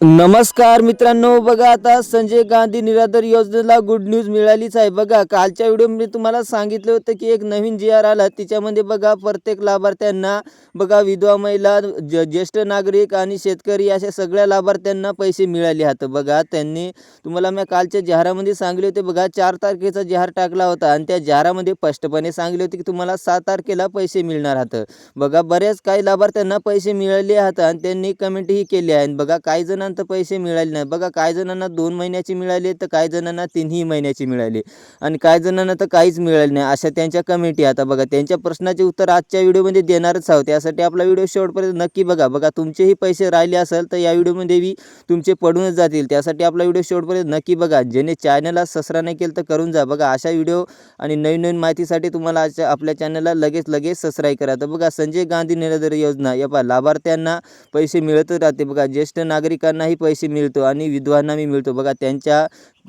नमस्कार मित्रांनो बघा आता संजय गांधी निराधार योजनेला गुड न्यूज मिळालीच आहे. बघा कालच्या व्हिडिओमध्ये तुम्हाला सांगितलं होतं की एक नवीन जी आर आला. तिच्यामध्ये बघा प्रत्येक लाभार्थ्यांना बघा विधवा महिला ज ज्येष्ठ नागरिक आणि शेतकरी अशा सगळ्या लाभार्थ्यांना पैसे मिळाले आहेत. बघा त्यांनी तुम्हाला मी कालच्या जाहिरामध्ये सांगले होते. बघा चार तारखेचा जाहीर टाकला होता आणि त्या जाहिरामध्ये स्पष्टपणे सांगले होते की तुम्हाला सात तारखेला पैसे मिळणार आहात. बघा बऱ्याच काही लाभार्थ्यांना पैसे मिळाले आहेत आणि त्यांनी कमेंटही केली आहे. बघा काही जणांना तर पैसे मिळाले नाही. बघा काही जणांना दोन महिन्याचे मिळाले तर काही जणांना तीनही महिन्याचे मिळाले. आणि काही जणांना तर काहीच मिळाले नाही. अशा त्यांच्या कमेंटी आता बघा. त्यांच्या प्रश्नाचे उत्तर आजच्या व्हिडिओमध्ये देणारच आहोत. त्यासाठी आपला व्हिडिओ शेवटपर्यंत नक्की बघा. बघा तुमचेही पैसे राहिले असेल तर या व्हिडिओमध्ये बी तुमचे पडूनच जातील. त्यासाठी आपला व्हिडिओ शेवटपर्यंत नक्की बघा. ज्याने चॅनलला सबस्क्राईब नाही केलं तर करून जा. बघा अशा व्हिडिओ आणि नवीन नवीन माहितीसाठी तुम्हाला आपल्या चॅनलला लगेच लगेच सबस्क्राईब करा. तर बघा संजय गांधी निराधार योजना. या पहा लाभार्थ्यांना पैसे मिळतच राहते. बघा ज्येष्ठ नागरिकांना त्यांनाही पैसे मिळतो आणि विधवांनाही मिळतो. बघा त्यांच्या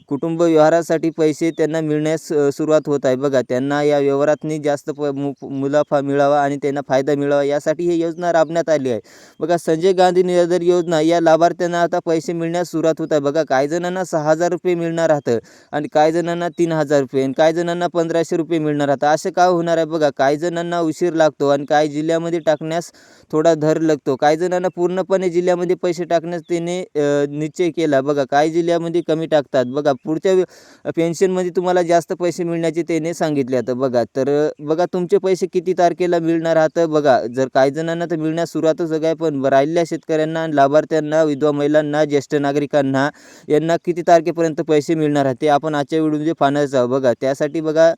कुटुंब व्यवहारासाठी पैसे त्यांना मिळण्यास सुरुवात होत आहे. बघा त्यांना या व्यवहारातनी जास्त प मु मुलाफा मिळावा आणि त्यांना फायदा मिळावा यासाठी ही योजना राबण्यात आली आहे. बघा संजय गांधी निराधार योजना या लाभार्थ्यांना आता पैसे मिळण्यास सुरुवात होत आहे. बघा काही जणांना सहा हजार रुपये मिळणार राहतं आणि काही जणांना तीन हजार रुपये आणि काही जणांना पंधराशे रुपये मिळणार राहतं. असं का होणार आहे? बघा काही जणांना उशीर लागतो आणि काही जिल्ह्यामध्ये टाकण्यास थोडा धर लागतो. काही जणांना पूर्णपणे जिल्ह्यामध्ये पैसे टाकण्यास त्याने निश्चय केला. बघा काही जिल्ह्यामध्ये कमी टाकतात. बघा बघा पुढच्या पेन्शनमध्ये तुम्हाला जास्त पैसे मिळण्याचे त्याने सांगितले आता बघा. तर बघा तुमचे पैसे किती तारखेला मिळणार आहात बघा. जर काही जणांना तर मिळण्यास सुरुवातच आहे पण राहिलेल्या शेतकऱ्यांना लाभार्थ्यांना विधवा महिलांना ज्येष्ठ नागरिकांना यांना किती तारखेपर्यंत पैसे मिळणार आहेत ते आपण आजच्या व्हिडिओमध्ये पाहण्याचं आहोत. बघा त्यासाठी बघा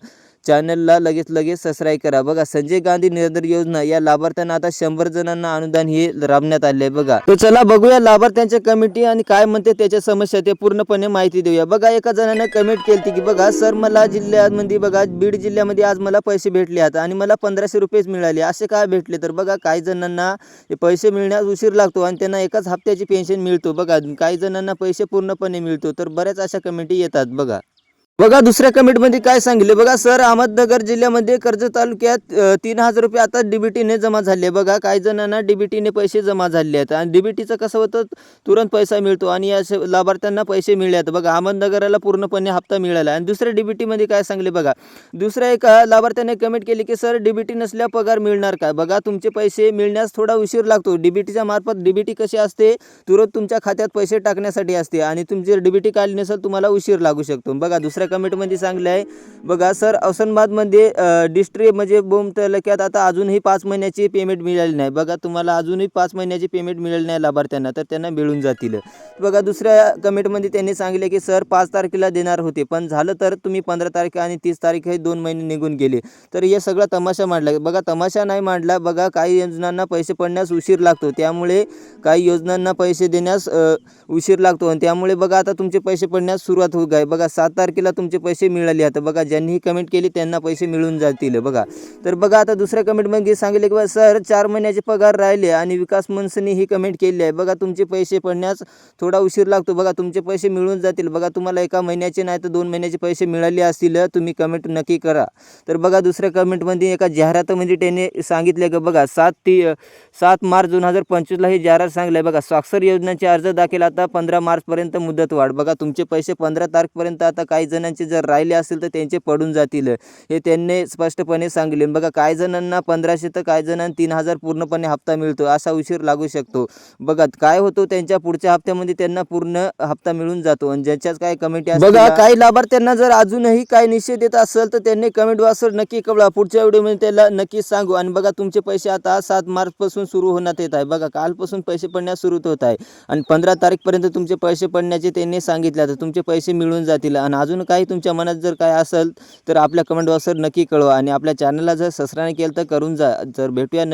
चॅनलला लगेच लगेच सबस्क्राईब करा. बघा संजय गांधी निरंतर योजना या लाभार्थ्यांना आता शंभर जणांना अनुदान हे राबण्यात आले बघा. तर चला बघूया लाभार्थ्यांच्या कमिटी आणि काय म्हणते त्याच्या समस्या ते पूर्णपणे माहिती देऊया. बघा एका जणाने कमेंट केली की बघा सर मला जिल्ह्यामध्ये बघा बीड जिल्ह्यामध्ये आज मला पैसे भेटले आता आणि मला पंधराशे रुपयेच मिळाले. असे काय भेटले? तर बघा काही जणांना पैसे मिळण्यास उशीर लागतो आणि त्यांना एकाच हप्त्याची पेन्शन मिळतो. बघा काही जणांना पैसे पूर्णपणे मिळतो. तर बऱ्याच अशा कमिटी येतात बघा. बघा दुसऱ्या कमेंटमध्ये काय सांगितले? बघा सर अहमदनगर जिल्ह्यामध्ये कर्जत तालुक्यात तीन हजार रुपये आता डीबीटीने जमा झाले बघा काही जणांना डीबीटीने पैसे जमा झाले आहेत. आणि डीबीटीचं कसं होतं? तुरंत पैसा मिळतो आणि या श- लाभार्थ्यांना पैसे मिळले आहेत बघा अहमदनगरला पूर्णपणे हप्ता मिळाला आणि दुसऱ्या डीबीटीमध्ये काय सांगले बघा दुसऱ्या एका लाभार्थ्याने कमेंट केली की सर डीबीटी नसल्या पगार मिळणार काय? बघा तुमचे पैसे मिळण्यास थोडा उशीर लागतो. डीबीटीच्या मार्फत डीबीटी कशी असते? तुरंत तुमच्या खात्यात पैसे टाकण्यासाठी असते आणि तुमची डीबीटी काढली नसेल तुम्हाला उशीर लागू शकतो. बघा दुसऱ्या कमेंटमध्ये सांगले आहे. बघा सर औसंगाबादमध्ये डिस्ट्रिक्ट म्हणजे बोम तालुक्यात आता अजूनही पाच महिन्याची पेमेंट मिळाली नाही. बघा तुम्हाला अजूनही पाच महिन्याची पेमेंट मिळाली नाही लाभार्थ्यांना तर त्यांना मिळून जातील. बघा दुसऱ्या कमेंटमध्ये त्यांनी सांगितले की सर पाच तारखेला देणार होते पण झालं तर तुम्ही पंधरा तारखे आणि तीस तारीख हे दोन महिने निघून गेले. तर हे सगळं तमाशा मांडला. बघा तमाशा नाही मांडला. बघा काही योजनांना पैसे पडण्यास उशीर लागतो. त्यामुळे काही योजनांना पैसे देण्यास उशीर लागतो. आणि त्यामुळे बघा आता तुमचे पैसे पडण्यास सुरुवात होत आहे. बघा सात तारखेला तुमचे पैसे मिळाले. आता बघा ज्यांनी ही कमेंट केली त्यांना पैसे मिळून जातील. बघा. तर बघा आता दुसऱ्या कमेंटमध्ये सांगितले की बा सर चार महिन्याचे पगार राहिले आणि विकास मनसनी ही कमेंट केली आहे. बघा तुमचे पैसे पडण्यास थोडा उशीर लागतो. बघा तुमचे पैसे मिळून जातील. बघा तुम्हाला एका महिन्याचे नाही तर दोन महिन्याचे पैसे मिळाले असतील तुम्ही कमेंट नक्की करा. तर बघा दुसऱ्या कमेंटमध्ये एका जाहिरातामध्ये त्याने सांगितले की बघा सात ती सात मार्च दोन हजार पंचवीसला ही जाहिरात सांगली आहे. बघा स्वाक्षर योजनेचे अर्ज दाखल आता पंधरा मार्चपर्यंत मुदत वाढ बघा तुमचे पैसे पंधरा तारखेपर्यंत आता काही जण जणांचे जर राहिले असतील तर त्यांचे पडून जातील. हे त्यांनी स्पष्टपणे सांगले बघा काही जणांना पंधराशे तर काही जणांना तीन हजार पूर्णपणे हप्ता मिळतो असा उशीर लागू शकतो. बघा काय होतो त्यांच्या पुढच्या हप्त्यामध्ये त्यांना पूर्ण हप्ता मिळून जातो. आणि ज्याच्याच काय कमिटी बघा काही लाभार्थ्यांना जर अजूनही काही निषेध येत असेल तर त्यांनी कमेंट बॉक्सवर नक्की कळवा. पुढच्या व्हिडिओमध्ये त्याला नक्की सांगू. आणि बघा तुमचे पैसे आता सात मार्चपासून सुरू होण्यात येत आहे. बघा कालपासून पैसे पडण्यास सुरू होत आहे. आणि पंधरा तारीखपर्यंत तुमचे पैसे पडण्याचे त्यांनी सांगितले. आता तुमचे पैसे मिळून जातील. आणि अजून काही तुमच्या मनात जर काय असेल तर आपल्या कमेंट बॉक्सवर नक्की कळवा. आणि आपल्या चॅनलला जर सबस्क्राईब केलं तर करून जा. जर भेटूया नवीन